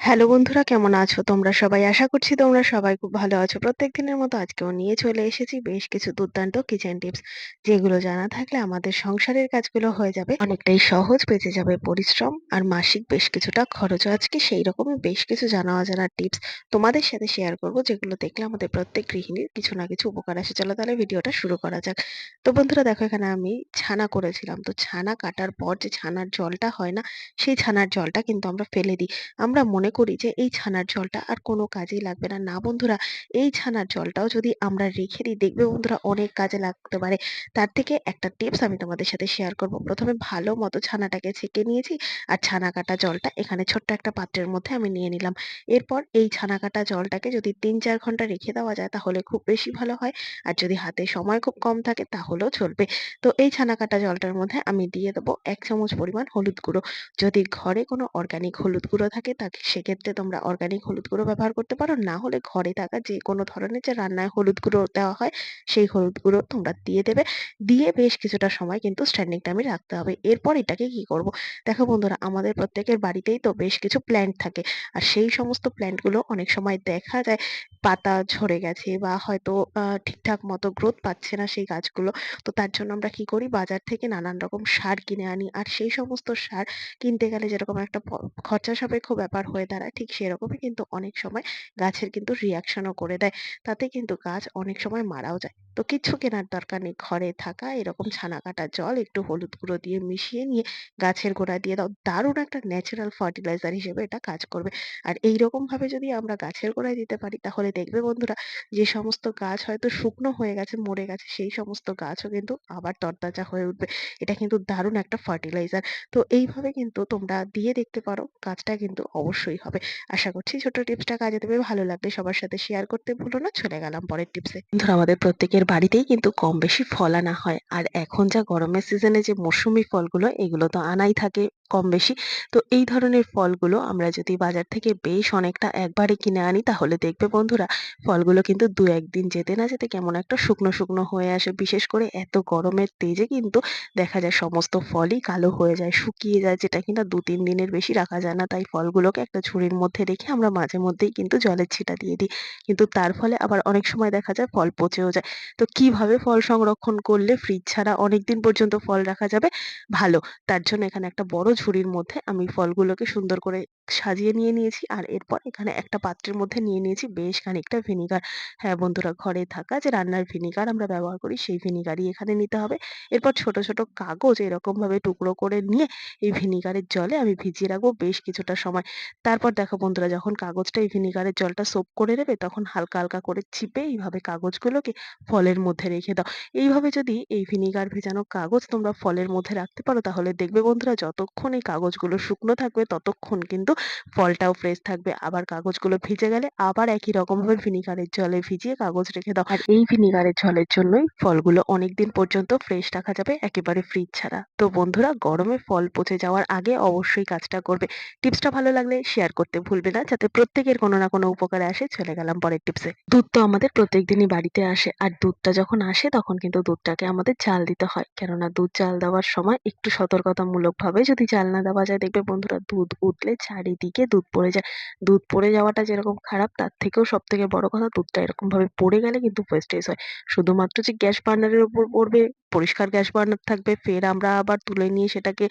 Hello বন্ধুরা কেমন আছো তোমরা সবাই? আশা করছি তোমরা সবাই খুব ভালো আছো। প্রত্যেক দিনের মতো আজকেও নিয়ে চলে এসেছি বেশ কিছু দুর্দান্ত কিচেন টিপস। যেগুলো জানা থাকলে আমাদের সংসারের কাজগুলো হয়ে যাবে অনেকটাই সহজ, বেঁচে যাবে পরিশ্রম আর মাসিক বেশ কিছুটা খরচও। আজকে সেই রকমই বেশ কিছু জানা অজানা টিপস তোমাদের সাথে শেয়ার করব যেগুলো দেখলে আমাদের প্রত্যেক গৃহিণীর কিছু না কিছু উপকার আসে। চলো তাহলে ভিডিওটা শুরু করা যাক। তো বন্ধুরা দেখো এখানে আমি ছানা করেছিলাম। তো ছানা কাটার পর যে ছানার জলটা হয় না, সেই ছানার জলটা কিন্তু আমরা ফেলে দিই। আমরা মনে করি যে এই ছানার জলটা আর কোনো কাজেই লাগবে না। না বন্ধুরা, এই ছানার জলটাও যদি আমরা রেখে দিই দেখবে বন্ধুরা অনেক কাজে লাগতে পারে। তার থেকে একটা টিপস আমি তোমাদের সাথে শেয়ার করব। প্রথমে ভালো মতো ছানাটাকে ছেঁকে নিয়েছি আর ছানা কাটা জলটা এখানে ছোট্ট একটা পাত্রের মধ্যে আমি নিয়ে নিলাম। এরপর এই ছানা কাটা জলটাকে যদি ৩-৪ ঘণ্টা রেখে দেওয়া যায় তাহলে খুব বেশি ভালো হয়। আর যদি হাতে সময় খুব কম থাকে তাহলেও চলবে। তো এই ছানা কাটা জলটার মধ্যে আমি দিয়ে দেবো এক চামচ পরিমাণ হলুদ গুঁড়ো। যদি ঘরে কোনো অর্গানিক হলুদ গুঁড়ো থাকে তাকে সেক্ষেত্রে তোমরা অর্গানিক হলুদ গুঁড়ো ব্যবহার করতে পারো। না হলে ঘরে থাকা যে কোনো ধরনের যে রান্নায় হলুদ গুঁড়ো দেওয়া হয়, সেই হলুদ গুঁড়ো তোমরা দিয়ে দেবে। দিয়ে বেশ কিছুটা সময় কিন্তু স্ট্যান্ডিং টাইমে রাখতে হবে। এরপর এটাকে কি করব? দেখো বন্ধুরা, আমাদের প্রত্যেকের বাড়িতেই তো বেশ কিছু প্ল্যান্ট থাকে। আর সেই সমস্ত প্ল্যান্টগুলো অনেক সময় দেখা যায় পাতা ঝরে গেছে বা হয়তো আহ, ঠিকঠাক মতো গ্রোথ পাচ্ছে না সেই গাছগুলো। তো তার জন্য আমরা কি করি বাজার থেকে নানান রকম সার কিনে আনি। আর সেই সমস্ত সার কিনতে গেলে যেরকম একটা খরচা সাপেক্ষ ব্যাপার হয়ে দাঁড়ায় ঠিক সেরকমই কিন্তু অনেক সময় গাছের কিন্তু রিয়াকশনও করে দেয়। তাতে কিন্তু গাছ অনেক সময় মারাও যায়। তো কিচ্ছু কেনার দরকার নেই। ঘরে থাকা এরকম ছানা কাটা জল একটু হলুদ গুঁড়ো দিয়ে মিশিয়ে নিয়ে গাছের গোড়ায় দিয়ে দাও। দারুণ একটা ন্যাচারাল ফার্টিলাইজার হিসেবে এটা কাজ করবে। আর এই এইরকমভাবে যদি আমরা গাছের গোড়ায় দিতে পারি তাহলে দেখবে বন্ধুরা যে সমস্ত গাছ হয়তো শুকনো হয়ে গেছে, মরে গেছে সেই সমস্ত গাছও কিন্তু আবার তরতাজা হয়ে উঠবে। এটা কিন্তু দারুণ একটা ফার্টিলাইজার। তো এইভাবে কিন্তু তোমরা দিয়ে দেখতে পারো। কাজটা কিন্তু অবশ্যই হবে। আশা করছি ছোট টিপসটা কাজে দেবে। ভালো লাগলে সবার সাথে শেয়ার করতে ভুলো না। চলে গেলাম পরের টিপসে। বন্ধুরা আমাদের প্রত্যেকের বাড়িতেই কিন্তু কম বেশি ফল আনা হয়। আর এখন যা গরমের সিজনে যে মৌসুমী ফলগুলো, এগুলো তো আনাই থাকে কম বেশি। তো এই ধরনের ফলগুলো আমরা যদি বাজার থেকে বেশ অনেকটা একবারে কিনে আনি তাহলে দেখবে বন্ধুরা ফলগুলো কিন্তু দু একদিন যেতে না যেতে কেমন একটা শুকনো, শুকনো হয়ে আসে। বিশেষ করে এত গরমের তেজে কিন্তু দেখা যায় সমস্ত ফলই কালো হয়ে যায়, শুকিয়ে যায় যেটা কিনা ২-৩ দিনের বেশি রাখা যায় না। তাই ফলগুলোকে একটা ঝুড়ির মধ্যে রেখে আমরা মাঝে মধ্যেই কিন্তু জলের ছিটা দিয়ে দিই। কিন্তু তার ফলে আবার অনেক সময় দেখা যায় ফল পচেও যায়। তো কীভাবে ফল সংরক্ষণ করলে ফ্রিজ ছাড়া অনেকদিন পর্যন্ত ফল রাখা যাবে ভালো? তার জন্য এখানে একটা বড় ঝুড়ির মধ্যে আমি ফলগুলোকে সুন্দর করে সাজিয়ে নিয়ে নিয়েছি। আর এরপর এখানে একটা পাত্রের মধ্যে নিয়ে নিয়েছি বেশ খানিকটা ভিনিগার। হ্যাঁ বন্ধুরা ঘরে থাকা যে রান্নার ভিনিগার আমরা ব্যবহার করি সেই ভিনিগারই এখানে নিতে হবে। এরপর ছোট, ছোট কাগজ এরকমভাবে টুকরো করে নিয়ে এই ভিনিগারের জলে আমি ভিজিয়ে রাখব বেশ কিছুটা সময়। তারপর দেখো বন্ধুরা যখন কাগজটা এই ভিনিগারের জলটা সোপ করে নেবে তখন হালকা, হালকা করে চিপে এইভাবে কাগজগুলোকে ফলের মধ্যে রেখে দাও। এইভাবে যদি এই ভিনিগার ভেজানো কাগজ তোমরা ফলের মধ্যে রাখতে পারো তাহলে দেখবে বন্ধুরা যতক্ষণ এই কাগজগুলো শুকনো থাকবে ততক্ষণ কিন্তু ফলটাও ফ্রেশ থাকবে। আবার কাগজগুলো ভিজে গেলে আবার একই রকমভাবে ভিনিগারের জলে ভিজিয়ে কাগজ রেখে দাও। আর এই ভিনিগারের জলের জন্যই ফলগুলো অনেকদিন পর্যন্ত ফ্রেশ রাখা যাবে, একেবারে ফ্রিজ ছাড়া। তো বন্ধুরা, গরমে ফল পচে যাওয়ার আগে অবশ্যই কাজটা করবে। টিপসটা ভালো লাগলে শেয়ার করতে ভুলবে না, যাতে প্রত্যেকের কোনো না কোনো উপকারে আসে। চলে গেলাম পরের টিপসে। দুধ তো আমাদের প্রত্যেকদিনই বাড়িতে আসে। আর দুধটা যখন আসে তখন কিন্তু দুধটাকে আমাদের জাল দিতে হয়। কেননা দুধ জাল দেওয়ার সময় একটু সতর্কতামূলকভাবে যদি জাল না দেওয়া যায়, দেখবে বন্ধুরা দুধ উঠলে উতলে চারিদিকে দুধ পড়ে যায়। দুধ পড়ে যাওয়াটা যেরকম খারাপ তার থেকেও সব থেকে বড় কথা দুধটা এরকমভাবে পড়ে গেলে কিন্তু ওয়েস্টেজ হয়। শুধুমাত্র যে গ্যাস বার্নারের উপর পড়বে, পরিষ্কার গ্যাস বার্নার থাকবে, ফের আমরা আবার তুলে নিয়ে সেটাকে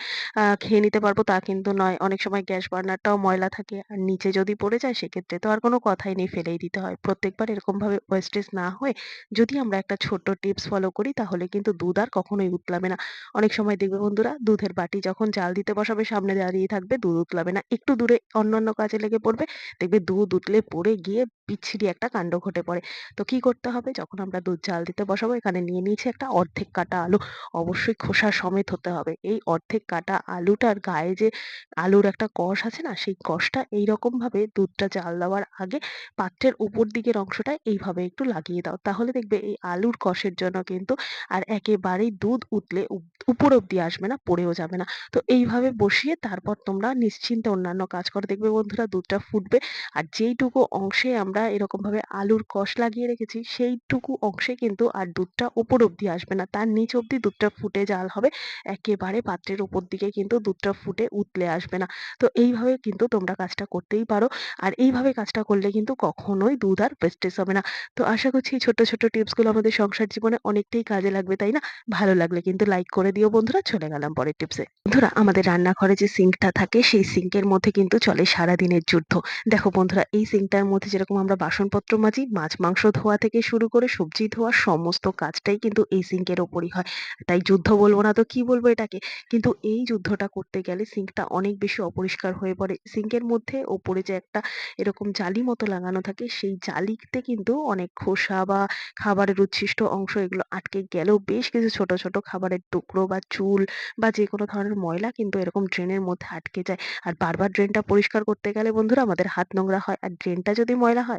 খেয়ে নিতে পারব, তা কিন্তু নয়। অনেক সময় গ্যাস বার্নারটাও ময়লা থাকে। আর নিচে যদি পড়ে যায়, সেক্ষেত্রে তো আর কোনো কথাই নেই, ফেলেই দিতে হয়। প্রত্যেকবার এরকমভাবে ওয়েস্টেজ না হয়ে যদি আমরা একটা ছোট্ট টিপস ফলো করি, তাহলে কিন্তু দুধ আর কখনোই উতলাবে না। অনেক সময় দেখবে বন্ধুরা, দুধের বাটি যখন জাল দিতে বসাবে, সামনে দাঁড়িয়ে থাকবে, দুধ উতলাবে না। একটু দূরে অন্যান্য কাজে লেগে পড়বে। দেখবে দুধ উতলে পড়ে গিয়ে বিচ্ছিরি একটা কাণ্ড ঘটে পড়ে। তো কি করতে হবে যখন আমরা দুধ জাল দিতে বসাবো এখানে নিয়ে নিয়েছি একটা অর্ধেক কাটা আলু। অবশ্যই খোসা সমেত হতে হবে। এই অর্ধেক কাটা আলুটার গায়ে যে আলুর একটা কষ আছে না সেই কষটা এইরকমভাবে দুধটা জাল দেওয়ার আগে পাত্রের উপর দিকের অংশটা এইভাবে একটু লাগিয়ে দাও। তাহলে দেখবে এই আলুর কষের জন্য কিন্তু আর একেবারেই দুধ উতলে উপর অব্দি আসবে না, পড়েও যাবে না। তো এইভাবে বসিয়ে তারপর তোমরা নিশ্চিন্তে অন্যান্য কাজ করো। দেখবে বন্ধুরা দুধটা ফুটবে আর যেইটুকু অংশে আমরা আমরা এরকমভাবে আলুর কষ লাগিয়ে রেখেছি, সেইটুকু অংশে কিন্তু আর দুধটা ওপর অব্দি আসবে না। তার নিচ অব্দি দুধটা ফুটে জাল হবে, একেবারে পাত্রের ওপর দিকে কিন্তু দুধটা ফুটে উতলে আসবে না। তো এইভাবে কিন্তু তোমরা কাজটা করতেই পারো, আর এইভাবে কাজটা করলে কিন্তু কখনোই দুধ আর ওয়েস্টেজ হবে না। তো আশা করছি এই ছোট্ট ছোট্ট টিপসগুলো আমাদের সংসার জীবনে অনেকটাই কাজে লাগবে, তাই না? ভালো লাগলে কিন্তু লাইক করে দিও বন্ধুরা, চলে গেলাম পরের টিপসে। বন্ধুরা, আমাদের রান্নাঘরে যে সিঙ্কটা থাকে, সেই সিঙ্কের মধ্যে কিন্তু চলে সারাদিনের যুদ্ধ। দেখো বন্ধুরা, এই সিঙ্কটার মধ্যে যেরকম আমরা বাসনপত্র মাজি, মাছ, মাংস ধোয়া থেকে শুরু করে সবজি ধোয়া, সমস্ত কাজটাই কিন্তু এই সিঙ্কের ওপরই হয়। তাই যুদ্ধ বলব না তো কি বলব এটাকে? কিন্তু এই যুদ্ধটা করতে গেলে সিঙ্কটা অনেক বেশি অপরিষ্কার হয়ে পড়ে। সিঙ্কের মধ্যে ওপরে যে একটা এরকম জালি মতো লাগানো থাকে, সেই জালিতে কিন্তু অনেক খোসা বা খাবারের উচ্ছিষ্ট অংশ এগুলো আটকে গেলেও বেশ কিছু ছোট ছোট খাবারের টুকরো বা চুল বা যে কোনো ধরনের ময়লা কিন্তু এরকম ড্রেনের মধ্যে আটকে যায়। আর বারবার ড্রেনটা পরিষ্কার করতে গেলে বন্ধুরা আমাদের হাত নোংরা হয়। আর ড্রেনটা যদি ময়লা হয়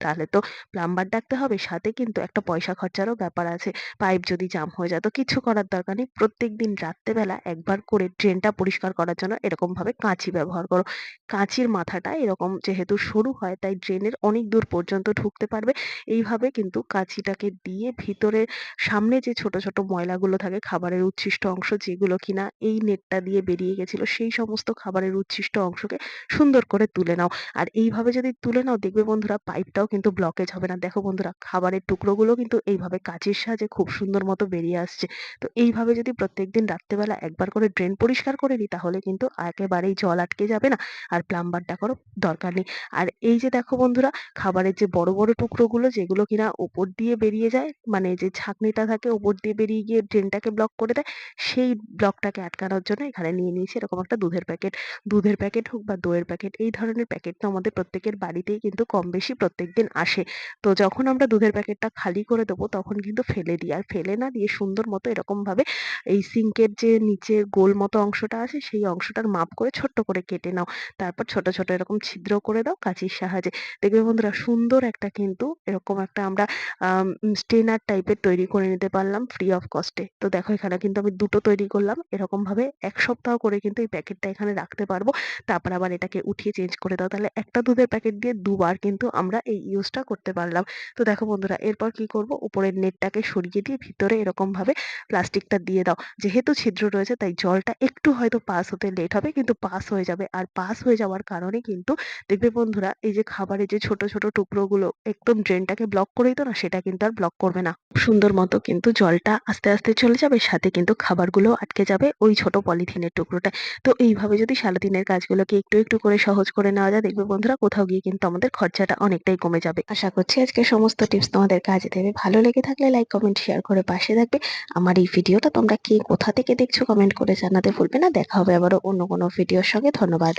তাহলে তো প্লাম্বার ডাকতে হবে, সাথে কিন্তু একটা পয়সা খরচারও ব্যাপার আছে। পাইপ যদি জাম হয়ে যায় তো কিছু করার দরকার নেই। প্রত্যেক দিন রাত্রেবেলা একবার করে ড্রেনটা পরিষ্কার করার জন্য এরকমভাবে কাঁচি ব্যবহার করো। কাঁচির মাথাটা এরকম যেহেতু সরু হয় তাই ড্রেনের অনেক দূর পর্যন্ত ঢুকতে পারবে। এইভাবে কিন্তু কাঁচিটাকে দিয়ে ভিতরে সামনে যে ছোট ছোট ময়লাগুলো থাকে খাবারের উচ্ছিষ্ট অংশ যেগুলো কিনা এই নেটটা দিয়ে বেরিয়ে গেছিল সেই সমস্ত খাবারের উচ্ছিষ্ট অংশকে সুন্দর করে তুলে নাও। আর এইভাবে যদি তুলে নাও, দেখবে বন্ধুরা পাইপটাও কিন্তু ব্লকেজ হবে না। দেখো বন্ধুরা, খাবারের টুকরোগুলো কিন্তু এইভাবে কাঁচির সাহায্যে খুব সুন্দর মতো বেরিয়ে আসছে। তো এইভাবে যদি প্রত্যেকদিন রাত্রেবেলা একবার করে ড্রেন পরিষ্কার করে নিই, তাহলে কিন্তু একেবারেই জল আটকে যাবে না আর প্লাম্বার ডাকারও দরকার নেই। আর এই যে দেখো বন্ধুরা, খাবারের যে বড় বড় টুকরোগুলো, যেগুলো কিনা ওপর দিয়ে বেরিয়ে যায় মানে যে ছাঁকনিটা থাকে ওপর দিয়ে বেরিয়ে গিয়ে ড্রেনটাকে ব্লক করে দেয়, সেই ব্লকটাকে আটকানোর জন্য এখানে নিয়ে নিয়েছি এরকম একটা দুধের প্যাকেট দুধের প্যাকেট হোক বা দইয়ের প্যাকেট এই ধরনের প্যাকেট তো আমাদের প্রত্যেকের বাড়িতেই কিন্তু কম বেশি প্রত্যেকদিন আসে। তো যখন আমরা দুধের প্যাকেটটা খালি করে দেবো তখন কিন্তু ফেলে দিই। আর ফেলে না দিয়ে সুন্দর মতো এরকমভাবে এই সিঙ্কের যে নিচের গোল মতো অংশটা আছে সেই অংশটার মাপ করে ছোট্ট করে কেটে নাও। তারপর ছোট ছোট এরকম ছিদ্র করে দাও কাঁচির সাহায্যে। দেখবে বন্ধুরা সুন্দর একটা কিন্তু এরকম একটা আমরা স্টেনার টাইপের তৈরি করে নিতে পারলাম ফ্রি অফ কস্টে তো দেখো এখানে কিন্তু আমি দুটো তৈরি করলাম। এরকমভাবে এক সপ্তাহ করে কিন্তু এই প্যাকেটটা এখানে রাখতে পারব। তারপর আবার এটাকে উঠিয়ে চেঞ্জ করে দাও। তাহলে একটা দুধের প্যাকেট দিয়ে দুবার কিন্তু আমরা এই ইউজটা করতে পারলাম। তো দেখো বন্ধুরা, এরপর কি করব? উপরের নেটটাকে সরিয়ে দিয়ে ভিতরে এরকমভাবে প্লাস্টিকটা দিয়ে দাও। যেহেতু ছিদ্র রয়েছে, তাই জলটা একটু হয়তো পাস হতে লেট হবে, কিন্তু পাস হয়ে যাবে। আর পাস হয়ে যাওয়ার কারণে কিন্তু দেখবে বন্ধুরা, এই যে খাবারের যে ছোট ছোট টুকরোগুলো, একদম ড্রেনটাকে ব্লক করে দিত না, সেটা কিন্তু আর ব্লক করবে না। সুন্দর মতো কিন্তু জলটা আস্তে আস্তে চলে যাবে, সাথে কিন্তু খাবারগুলো আটকে যাবে ওই ছোট পলিথিনের টুকরোটা। তো এইভাবে যদি সারাদিনের কাজগুলোকে একটু একটু করে সহজ করে নেওয়া যায়, দেখবে বন্ধুরা কোথাও গিয়ে কিন্তু আমাদের খরচাটা অনেকটাই কমে যাবে। আশা করছি আজকে সমস্ত টিপস তোমাদের কাজে দেবে। ভালো লেগে থাকলে লাইক কমেন্ট শেয়ার করে পাশে থাকবে। আমার এই ভিডিওটা তোমরা কে কোথা থেকে দেখছ কমেন্ট করে জানাতে ভুলবে না। দেখা হবে আবারও অন্য কোনো ভিডিওর সঙ্গে। ধন্যবাদ।